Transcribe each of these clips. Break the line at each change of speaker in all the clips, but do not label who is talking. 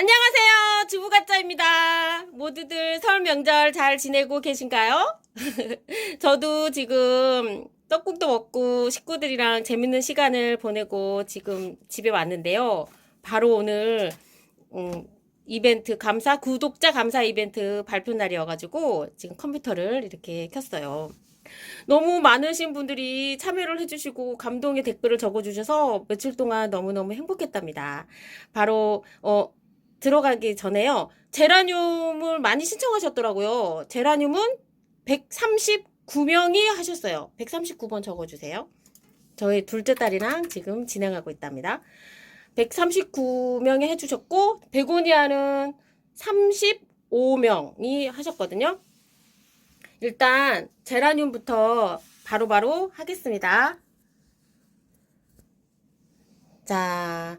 안녕하세요. 주부가짜입니다. 모두들 설 명절 잘 지내고 계신가요? 저도 지금 떡국도 먹고 식구들이랑 재밌는 시간을 보내고 지금 집에 왔는데요. 바로 오늘 음, 이벤트 감사 구독자 감사 이벤트 발표 날이어가지고 지금 컴퓨터를 이렇게 켰어요. 너무 많으신 분들이 참여를 해주시고 감동의 댓글을 적어주셔서 며칠 동안 너무너무 행복했답니다. 바로 어 들어가기 전에요. 제라늄을 많이 신청하셨더라고요. 제라늄은 139명이 하셨어요. 139번 적어주세요. 저희 둘째 딸이랑 지금 진행하고 있답니다. 139명이 해주셨고, 베고니아는 35명이 하셨거든요. 일단, 제라늄부터 바로바로 하겠습니다. 자,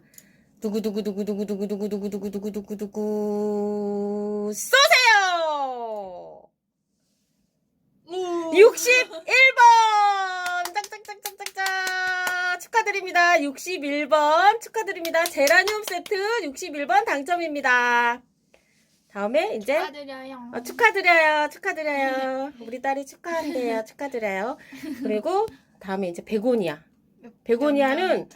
두구두구두구두구두구두구두구두구두구두구 쏘세요! 61번! 짝짝짝짝짝짝! 축하드립니다. 61번 축하드립니다. 제라늄 세트 61번 당첨입니다. 다음에 이제
축하드려요.
어, 축하드려요. 축하드려요. 우리 딸이 축하한대요. 축하드려요. 그리고 다음에 이제 베고니아. 베고니아는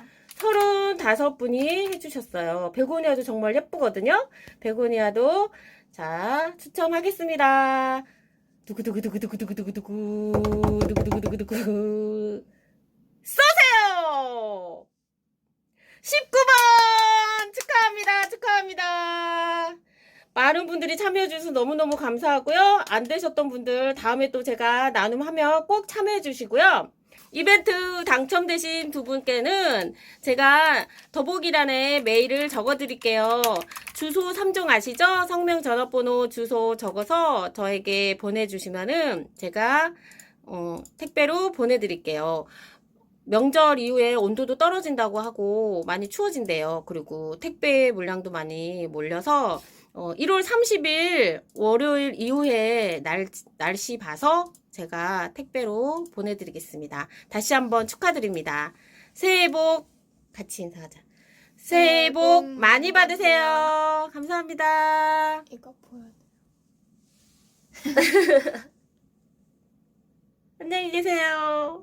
35분이 해주셨어요. 베고니아도 정말 예쁘거든요. 베고니아도 자 추첨하겠습니다. 두구두구두구두구두구두구두구 두구두구두구두구 쏘세요. 19번 축하합니다. 축하합니다. 많은 분들이 참여해주셔서 너무너무 감사하고요. 안 되셨던 분들 다음에 또 제가 나눔하면 꼭 참여해주시고요. 이벤트 당첨되신 두 분께는 제가 더보기란에 메일을 적어드릴게요. 주소 3종 아시죠? 성명, 전화번호, 주소 적어서 저에게 보내주시면은 제가 어, 택배로 보내드릴게요. 명절 이후에 온도도 떨어진다고 하고 많이 추워진대요. 그리고 택배 물량도 많이 몰려서 어, 1월 30일 월요일 이후에 날, 날씨 봐서 제가 택배로 보내드리겠습니다. 다시 한번 축하드립니다. 새해 복 같이 인사하자. 새해 복 많이 받으세요. 감사합니다.
이거 보여.
안녕히 계세요.